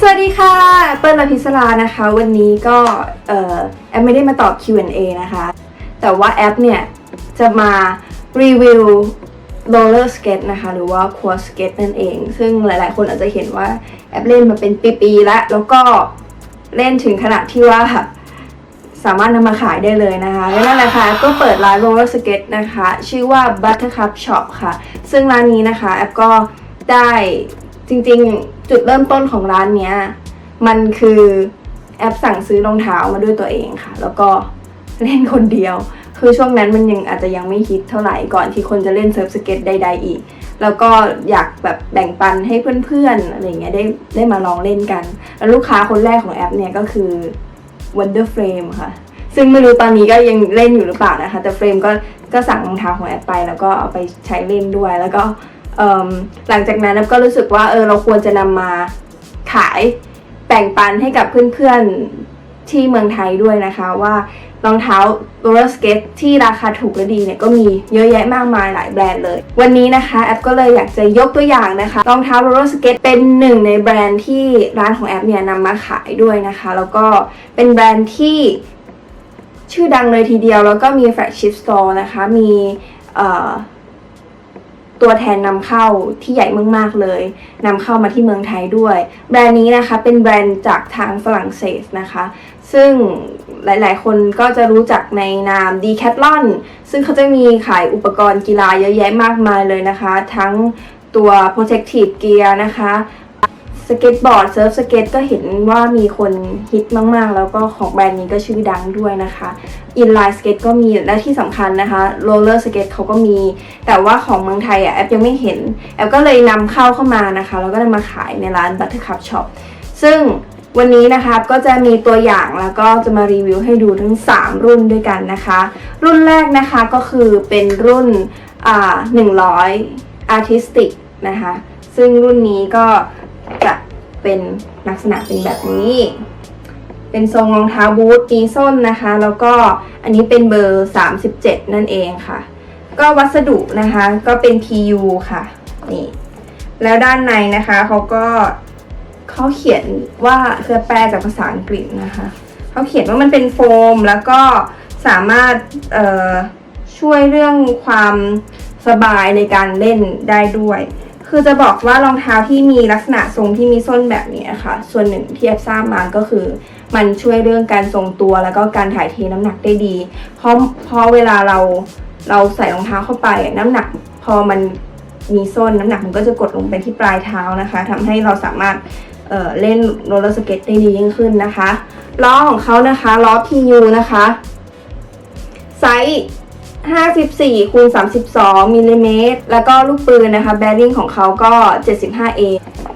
สวัสดีค่ะ เปิ้ลลพิศรานะคะ วันนี้ก็เออแอปไม่ได้มาตอบ Q&A นะคะ แต่ว่าแอปเนี่ยจะมารีวิว roller skate นะคะ หรือว่า quad skate นั่นเอง ซึ่งหลายๆ คนอาจจะเห็นว่าแอปเล่นมาเป็นปีๆแล้ว แล้วก็เล่นถึงขนาดที่ว่าสามารถนำมาขายได้เลยนะคะและนั่นแหละค่ะก็เปิดร้าน roller skate นะคะ ชื่อว่า Buttercup Shop ค่ะ ซึ่งร้านนี้นะคะ แอปก็ได้จริงๆ จุดเริ่มต้นของร้านเนี้ยมันคือแอปสั่งซื้อรองเท้ามาด้วยตัวเองค่ะ แล้วก็เล่นคนเดียว คือช่วงนั้นมันยังอาจจะยังไม่ฮิตเท่าไหร่ก่อนที่คนจะเล่นเซิร์ฟสเก็ตใดๆอีก แล้วก็อยากแบบแบ่งปันให้เพื่อนๆอะไรเงี้ยได้ได้มาลองเล่นกัน แล้วลูกค้าคนแรกของแอปเนี่ยก็คือ Wonder Frame ค่ะ ซึ่งไม่รู้ตอนนี้ก็ยังเล่นอยู่หรือเปล่านะคะ แต่เฟรมก็ก็สั่งรองเท้าของแอปไป แล้วก็เอาไปใช้เล่นด้วยแล้วก็ หลังจากนั้นก็รู้สึกว่าเออเราควรจะนำมาขายแบ่งปันให้กับเพื่อนๆที่เมืองไทยด้วยนะคะว่ารองเท้า roller skate ที่ราคาถูกและดีเนี่ยก็มีเยอะแยะมากมายหลายแบรนด์เลย วันนี้นะคะแอปก็เลยอยากจะยกตัวอย่างนะคะรองเท้า roller skate เป็นหนึ่งในแบรนด์ที่ร้านของแอปเนี่ยนำมาขายด้วยนะคะ แล้วก็เป็นแบรนด์ที่ชื่อดังเลยทีเดียว แล้วก็มีแฟลกชิพสโตร์นะคะมีเอ่อ ตัวแทนนำเข้าที่ใหญ่มากๆเลยนำเข้ามาที่เมืองไทยด้วย แบรนด์นี้นะคะเป็นแบรนด์จากทางฝรั่งเศสนะคะ ซึ่งหลายๆ คนก็จะรู้จักในนาม Decathlon ซึ่งเขาจะมีขายอุปกรณ์กีฬาเยอะแยะมากมายเลยนะคะ ทั้งตัว protective gear นะคะ สเก็ตบอร์ดเซิร์ฟสเก็ตก็เห็นว่ามีคนฮิตมากๆ แล้วก็ของแบรนด์นี้ก็ชื่อดังด้วยนะคะอินไลน์สเก็ตก็มีและที่สำคัญนะคะโรลเลอร์สเก็ตเขาก็มี แต่ว่าของเมืองไทยอะแอปยังไม่เห็น แอปก็เลยนำเข้าเข้ามานะคะ แล้วก็นำมาขายในร้าน Buttercup Shop ซึ่งวันนี้นะคะก็จะมีตัวอย่างแล้วก็จะมารีวิวให้ดูทั้ง 3 รุ่นด้วยกันนะคะ รุ่นแรกนะคะก็คือเป็นรุ่นอ่า100 Artistic นะคะ ซึ่งรุ่นนี้ก็ จะเป็นลักษณะเป็นแบบนี้ เป็นทรงรองเท้าบูทมีส้นนะคะ แล้วก็อันนี้เป็นเบอร์ 37 นั่นเองค่ะ ก็วัสดุนะคะก็เป็น PU ค่ะนี่แล้วด้านในนะคะเขาก็เขาเขียนว่าคือแปลจากภาษาอังกฤษนะคะเขาเขียนว่ามันเป็นโฟม แล้วก็สามารถช่วยเรื่องความสบายในการเล่นได้ด้วย คือจะบอกว่ารองเท้าที่มีลักษณะทรงที่มีส้นแบบนี้ค่ะ ส่วนหนึ่งที่แอบทราบมาก็คือ มันช่วยเรื่องการทรงตัวแล้วก็การถ่ายเทน้ำหนักได้ดี เพราะเพราะเวลาเราเราใส่รองเท้าเข้าไปน้ำหนักพอมันมีส้นน้ำหนักมันก็จะกดลงไปที่ปลายเท้านะคะทำให้เราสามารถเเล่นโรลเลอร์สเก็ตได้ดียิ่งขึ้นนะคะล้อของเขานะคะล้อ PU นะคะไซส์ 54คูณ32มิลลิเมตรแล้วก็ลูกปืนนะคะแบริ่งของเขาก็ 75A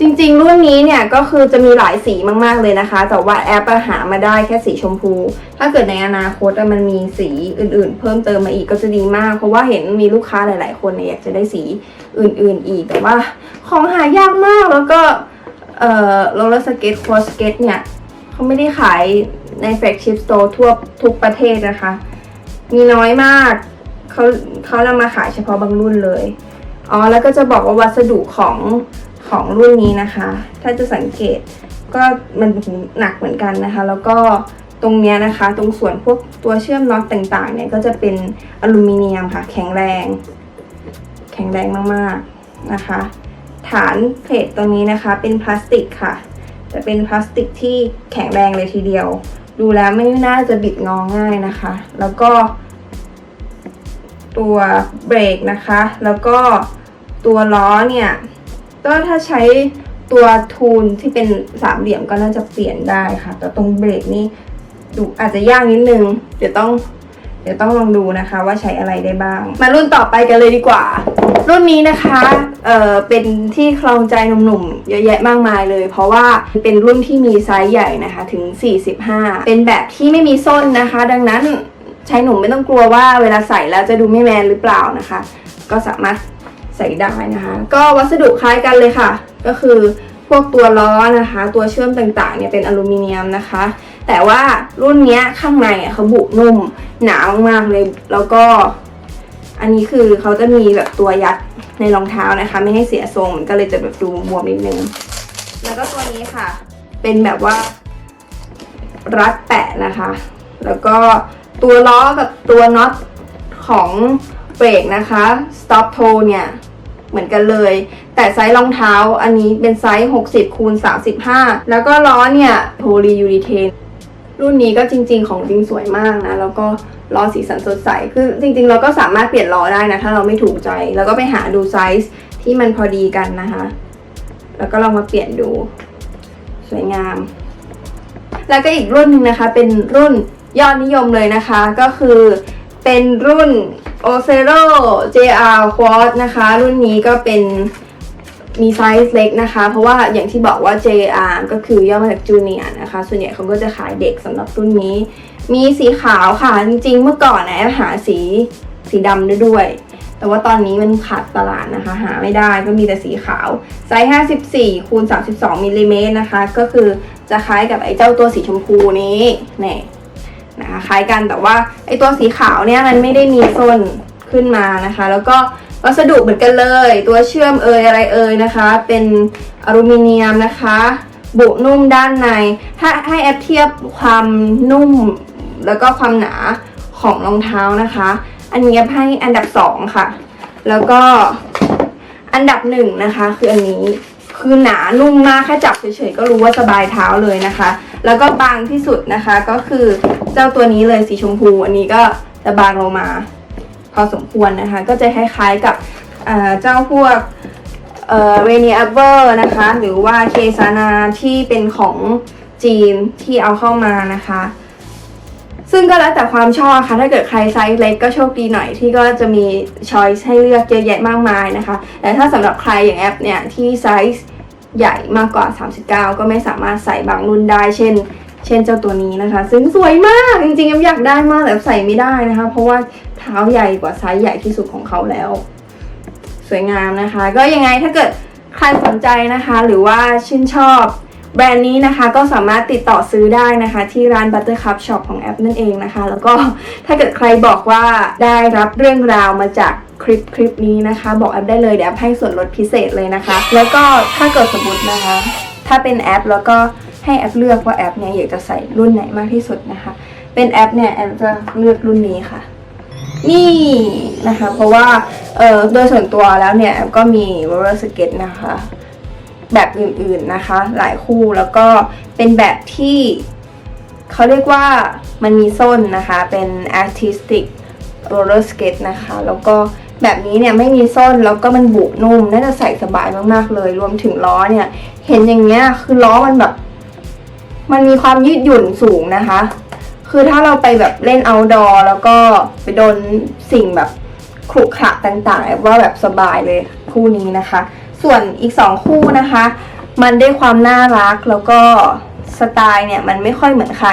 จริงๆ รุ่นนี้เนี่ยก็คือจะมีหลายสีมากๆเลยนะคะ แต่ว่าแอปหามาได้แค่สีชมพู ถ้าเกิดในอนาคตมันมีสีอื่นๆ เพิ่มเติมมาอีกก็จะดีมาก เพราะว่าเห็นมีลูกค้าหลาย ๆ คนเนี่ยอยากจะได้สีอื่นๆอีก แต่ว่าของหายากมากแล้วก็เอ่อโรลเลอร์สเก็ตควอสเก็ตเนี่ยเขาไม่ได้ขายในแฟลกชิพสโตร์ทั่วทุกประเทศนะคะ มีน้อยมาก เขาเขานำมาขายเฉพาะบางรุ่นเลย อ๋อ แล้วก็จะบอกว่าวัสดุของของรุ่นนี้นะคะ ถ้าจะสังเกตก็มันหนักเหมือนกันนะคะ แล้วก็ตรงเนี้ยนะคะ ตรงส่วนพวกตัวเชื่อมน็อตต่างๆ เนี่ยก็จะเป็นอลูมิเนียมค่ะ แข็งแรง แข็งแรงมากๆนะคะ ฐานเพลทตรงนี้นะคะ เป็นพลาสติกค่ะแต่เป็นพลาสติกที่แข็งแรงเลยทีเดียว ดูแล้วไม่น่าจะบิดงอง่ายนะคะ แล้วก็ ตัวเบรกนะคะ แล้วก็ตัวล้อเนี่ยก็ถ้าใช้ตัวทูนที่เป็นสามเหลี่ยมก็น่าจะเปลี่ยนได้ค่ะ แต่ตรงเบรกนี่ดูอาจจะยากนิดนึง เดี๋ยวต้องเดี๋ยวต้องลองดูนะคะว่าใช้อะไรได้บ้าง มารุ่นต่อไปกันเลยดีกว่า รุ่นนี้นะคะเอ่อเป็นที่คลองใจหนุ่มๆเยอะแยะมากมายเลย เพราะว่าเป็นรุ่นที่มีไซส์ใหญ่นะคะถึง 45 เป็นแบบที่ไม่มีส้นนะคะ ดังนั้น ชายหนุ่มไม่ต้องกลัวว่าเวลาใส่แล้วจะดูไม่แมนหรือเปล่านะคะ ก็สามารถใส่ได้นะคะ ก็วัสดุคล้ายกันเลยค่ะ ก็คือพวกตัวล้อนะคะ ตัวเชื่อมต่างๆเนี่ยเป็นอลูมิเนียมนะคะ แต่ว่ารุ่นนี้ข้างในอะเขาบุนุ่มหนามากๆเลยแล้วก็ อันนี้คือเขาจะมีแบบตัวยัดในรองเท้านะคะ ไม่ให้เสียทรงมันก็เลยจะแบบดูบวมนิดนึงแล้วก็ตัวนี้ค่ะ เป็นแบบว่ารัดแปะนะคะ แล้วก็ ตัวล้อกับตัวน็อตของเบรกนะคะ stop toe เนี่ย เหมือนกันเลย แต่ไซส์รองเท้าอันนี้เป็นไซส์ 60คูณ35 แล้วก็ล้อเนี่ยโพลียูริเทนรุ่นนี้ก็จริง ๆ ของจริงสวยมากนะ แล้วก็ล้อสีสันสดใส คือจริง ๆ เราก็สามารถเปลี่ยนล้อได้นะ ถ้าเราไม่ถูกใจ แล้วก็ไปหาดูไซส์ที่มันพอดีกันนะคะ แล้วก็ลองมาเปลี่ยนดู สวยงาม แล้วก็อีกรุ่นหนึ่งนะคะ เป็นรุ่น ยอดนิยมเลยนะคะก็คือเป็นรุ่น o c e r o JR Quad นะคะ รุ่นนี้ก็เป็นมีไซส์เล็กนะคะ เพราะว่าอย่างที่บอกว่า JR ก็คือย่อมาจากจูเนียนะคะ ส่วนใหญ่เขาก็จะขายเด็กสำหรับรุ่นนี้ มีสีขาวค่ะ จริงๆ เมื่อก่อนนะแอบหาสีสีดำด้วยด้วย แต่ว่าตอนนี้มันขาดตลาดนะคะ หาไม่ได้ก็มีแต่สีขาวไซส์ 54คูณ32มิลลิเมตรนะคะ ก็คือจะคล้ายกับไอ้เจ้าตัวสีชมพูนี้เนี่ย นะคะคล้ายกันแต่ว่าไอตัวสีขาวเนี่ยมันไม่ได้มีส้นขึ้นมานะคะ แล้วก็วัสดุเหมือนกันเลย ตัวเชื่อมเอยอะไรเอยนะคะ เป็นอลูมิเนียมนะคะ บุนุ่มด้านใน ถ้าให้แอปเทียบความนุ่มแล้วก็ความหนาของรองเท้านะคะ อันนี้แอปให้อันดับสองค่ะ แล้วก็อันดับหนึ่งนะคะ คืออันนี้ คือหนานุ่มมากแค่จับเฉยๆก็รู้ว่าสบายเท้าเลยนะคะ แล้วก็บางที่สุดนะคะก็คือเจ้าตัวนี้เลยสีชมพู อันนี้ก็จะบางลงมา พอสมควรนะคะ ก็จะคล้ายๆกับเจ้าพวกเอ่อเรเนียเวอร์นะคะ หรือว่าเคซานาที่เป็นของจีนที่เอาเข้ามานะคะ ซึ่งก็แล้วแต่ความชอบค่ะ ถ้าเกิดใครไซส์เล็กก็โชคดีหน่อยที่ก็จะมีช้อยส์ให้เลือกเยอะแยะมากมายนะคะ แต่ถ้าสำหรับใครอย่างแอปเนี่ยที่ไซส์ใหญ่มากกว่า 39 ก็ไม่สามารถใส่บางรุ่นได้ เช่น เช่นเจ้าตัวนี้นะคะ ซึ่งสวยมากจริงๆแอปอยากได้มากแต่ใส่ไม่ได้นะคะ เพราะว่าเท้าใหญ่กว่าไซส์ใหญ่ที่สุดของเขาแล้ว สวยงามนะคะ ก็ยังไงถ้าเกิดใครสนใจนะคะ หรือว่าชื่นชอบ แบรนด์นี้นะคะก็สามารถติดต่อซื้อได้นะคะ ที่ร้าน Buttercup Shop ของแอปนั่นเองนะคะ แล้วก็ถ้าเกิดใครบอกว่าได้รับเรื่องราวมาจากคลิปคลิปนี้นะคะ บอกแอปได้เลยเดี๋ยวแอปให้ส่วนลดพิเศษเลยนะคะ แล้วก็ถ้าเกิดสมมตินะคะ ถ้าเป็นแอปแล้วก็ให้แอปเลือกว่าแอปเนี่ยอยากจะใส่รุ่นไหนมากที่สุดนะคะ เป็นแอปเนี่ยแอปจะเลือกรุ่นนี้ค่ะ นี่นะคะ เพราะว่าเออโดยส่วนตัวแล้วเนี่ยแอปก็มี roller skate นะคะ แบบอื่นๆนะคะ หลายคู่แล้วก็เป็นแบบที่เขาเรียกว่ามันมีส้นนะคะ เป็น artistic roller skate นะคะ แล้วก็แบบนี้เนี่ยไม่มีส้นแล้วก็มันบุนุ่มน่าจะใส่สบายมากๆเลย รวมถึงล้อเนี่ย เห็นอย่างเงี้ยคือล้อมันแบบ มันมีความยืดหยุ่นสูงนะคะ คือถ้าเราไปแบบเล่น outdoor แล้วก็ไปโดนสิ่งแบบขรุขระต่างๆว่าแบบสบายเลยคู่นี้นะคะ ส่วนอีก2คู่นะคะ มันได้ความน่ารักแล้วก็สไตล์เนี่ยมันไม่ค่อยเหมือนใคร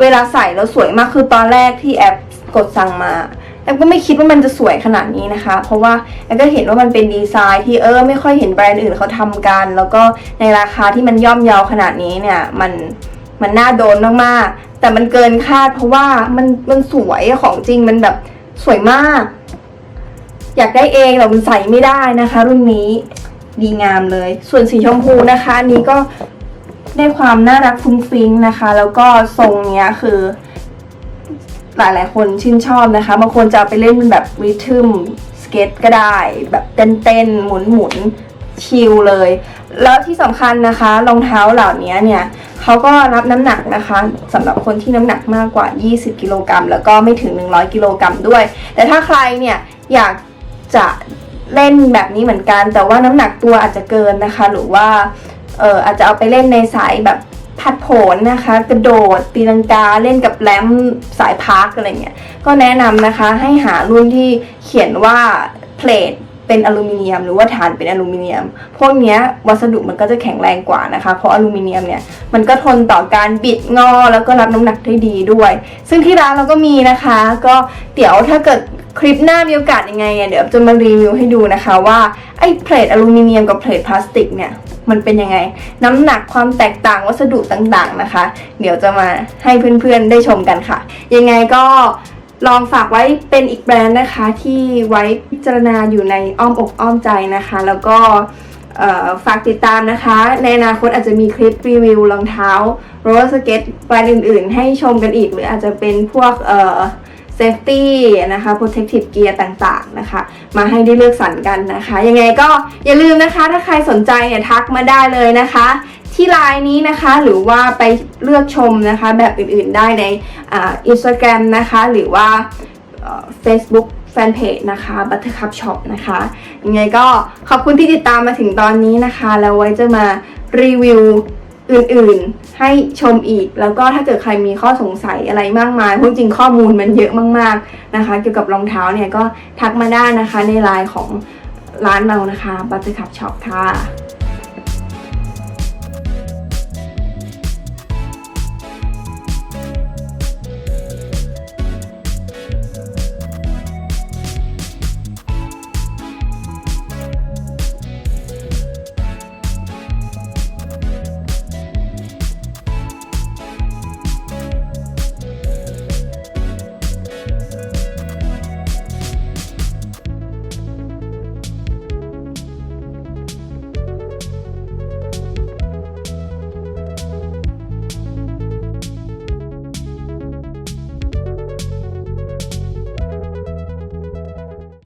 เวลาใส่แล้วสวยมากคือตอนแรกที่แอปกดสั่งมาแอปก็ไม่คิดว่ามันจะสวยขนาดนี้นะคะ เพราะว่าแอปก็เห็นว่ามันเป็นดีไซน์ที่เออไม่ค่อยเห็นแบรนด์อื่นเขาทำกัน แล้วก็ในราคาที่มันย่อมเยาขนาดนี้เนี่ยมันมันน่าโดนมากๆแต่มันเกินคาด เพราะว่ามันมันสวยของจริงมันแบบสวยมาก อยากได้เองแต่มันใส่ไม่ได้นะคะ รุ่นนี้ ดีงามเลย ส่วนสีชมพูนะคะนนี้ก็ได้ความน่ารักฟุ้งฟิ้งนะคะ แล้วก็ทรงเนี้ยคือ หลายๆ คนชื่นชอบนะคะบางคนจะเอาไปเล่นเป็นแบบริทึมสเก็ตก็ได้ แบบเต้นๆหมุนๆชิลเลย แล้วที่สำคัญนะคะรองเท้าเหล่านี้เนี่ยเขาก็รับน้ำหนักนะคะสำหรับคนที่น้ำหนักมากกว่า 20 กิโลกรัมแล้วก็ไม่ถึง 100 กิโลกรัมด้วย แต่ถ้าใครเนี่ยอยากจะ เล่นแบบนี้เหมือนกัน แต่ว่าน้ำหนักตัวอาจจะเกินนะคะ หรือว่าเอออาจจะเอาไปเล่นในสายแบบพัดโผนนะคะ กระโดดตีลังกาเล่นกับแรมสายพาร์คอะไรเงี้ยก็แนะนำนะคะให้หารุ่นที่เขียนว่าเพลทเป็นอลูมิเนียม หรือว่าฐานเป็นอลูมิเนียม พวกเนี้ยวัสดุมันก็จะแข็งแรงกว่านะคะ เพราะอลูมิเนียมเนี่ยมันก็ทนต่อการบิดงอแล้วก็รับน้ำหนักได้ดีด้วย ซึ่งที่ร้านเราก็มีนะคะ ก็เดี๋ยวถ้าเกิด คลิปหน้ามีโอกาสยังไงอะเดี๋ยวจะมารีวิวให้ดูนะคะว่าไอ้เพลทอลูมิเนียมกับเพลทพลาสติกเนี่ยมันเป็นยังไง น้ำหนักความแตกต่างวัสดุต่างๆนะคะ เดี๋ยวจะมาให้เพื่อนๆได้ชมกันค่ะ ยังไงก็ลองฝากไว้เป็นอีกแบรนด์นะคะ ที่ไว้พิจารณาอยู่ในอ้อมอกอ้อมใจนะคะ แล้วก็ฝากติดตามนะคะ ในอนาคตอาจจะมีคลิปรีวิวรองเท้าโรลสเก็ตแบรนด์อื่นๆ ให้ชมกันอีก หรืออาจจะเป็นพวกเอ่อ safety นะคะ protective gear ต่างๆนะคะ มาให้ได้เลือกสรรกันนะคะ ยังไงก็อย่าลืมนะคะ ถ้าใครสนใจเนี่ยทักมาได้เลยนะคะ ที่ไลน์นี้นะคะหรือว่าไปเลือกชมนะคะ แบบอื่นๆได้ในอ่า Instagram นะคะ หรือว่าเอ่อ Facebook Fanpage นะคะ Buttercup Shop นะคะ ยังไงก็ขอบคุณที่ติดตามมาถึงตอนนี้นะคะ แล้วไว้จะมารีวิว อื่นๆ ให้ชมอีก แล้วก็ถ้าเกิดใครมีข้อสงสัยอะไรมากมายเพราะจริงข้อมูลมันเยอะมากๆนะคะ เกี่ยวกับรองเท้าเนี่ยก็ทักมาได้นะคะในไลน์ของร้านเรานะคะบัตเตอร์คัพช็อปค่ะ